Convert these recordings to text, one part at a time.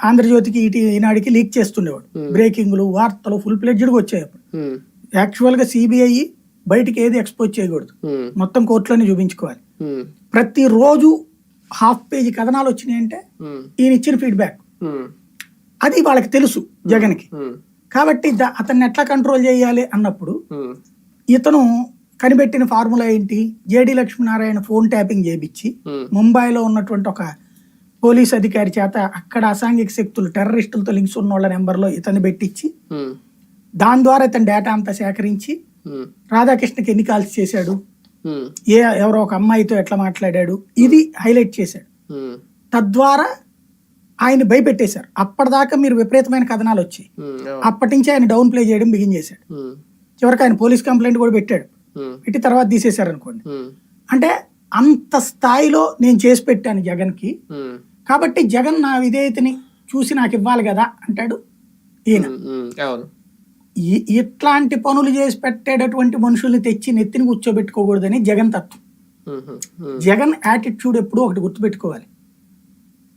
ఆంధ్రజ్యోతికి ఇటు ఈనాడికి leak చేస్తుండేవాడు. Hmm. బ్రేకింగ్లు వార్తలు full ప్లేడ్జ్డ్గా వచ్చాయి అప్పుడు. యాక్చువల్గా సిబిఐ బయటికి ఏది ఎక్స్పోజ్ చేయకూడదు. ఉమ్, మొత్తం కోర్టులోనే చూపించుకోవాలి. ప్రతిరోజు హాఫ్ పేజీ కథనాలు వచ్చినాయంటే ఉమ్, ఈయన ఇచ్చిన ఫీడ్బ్యాక్ అది వాళ్ళకి తెలుసు జగన్కి. కాబట్టి అతన్ని ఎట్లా కంట్రోల్ చేయాలి అన్నప్పుడు ఇతను కనిపెట్టిన ఫార్ములా ఏంటి? జేడి లక్ష్మీనారాయణ ఫోన్ ట్యాపింగ్ చేయించి ముంబైలో ఉన్నటువంటి ఒక పోలీస్ అధికారి చేత అక్కడ అసాంఘిక శక్తులు టెర్రరిస్టులతో లింక్స్ ఉన్న వాళ్ళ నెంబర్లో ఇతన్ని పెట్టించి దాని ద్వారా ఇతని డేటా అంతా సేకరించి రాధాకృష్ణకి ఎన్ని కాల్స్ చేశాడు? ఏ ఎవరో ఒక అమ్మాయితో ఎట్లా మాట్లాడాడు? ఇది హైలైట్ చేశాడు. తద్వారా ఆయన భయపెట్టేశారు. అప్పటిదాకా మీరు విపరీతమైన కథనాలు వచ్చాయి. అప్పటి నుంచి ఆయన డౌన్ ప్లే చేయడం బిగిన్ చేశాడు. చివరికి ఆయన పోలీస్ కంప్లైంట్ కూడా పెట్టాడు. పెట్టి తర్వాత తీసేశారు అనుకోండి అంటే అంత స్థాయిలో నేను చేసి పెట్టాను జగన్కి. ఉమ్, కాబట్టి జగన్ నా విధేయతని చూసి నాకు ఇవ్వాలి కదా అంటాడు ఈయన. ఇట్లాంటి పనులు చేసి పెట్టేటటువంటి మనుషుల్ని తెచ్చి నెత్తిని కూర్చోబెట్టుకోకూడదని జగన్ తత్వం. జగన్ యాటిట్యూడ్ ఎప్పుడూ ఒకటి గుర్తుపెట్టుకోవాలి.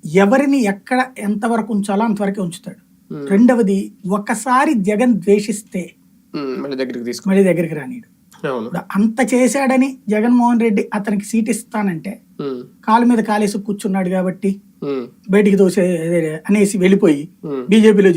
ఎవరిని ఎక్కడ ఎంతవరకు ఉంచాలో అంతవరకే ఉంచుతాడు. రెండవది ఒకసారి జగన్ ద్వేషిస్తే మళ్ళీ దగ్గరికి తీసుకో. మళ్ళీ దగ్గరికి రానీడు అంత చేశాడని జగన్మోహన్ రెడ్డి అతనికి సీట్ ఇస్తానంటే కాలు మీద కాలేసి కూర్చున్నాడు కాబట్టి బయటికి దోసే అనేసి వెళ్ళిపోయి. బీజేపీలో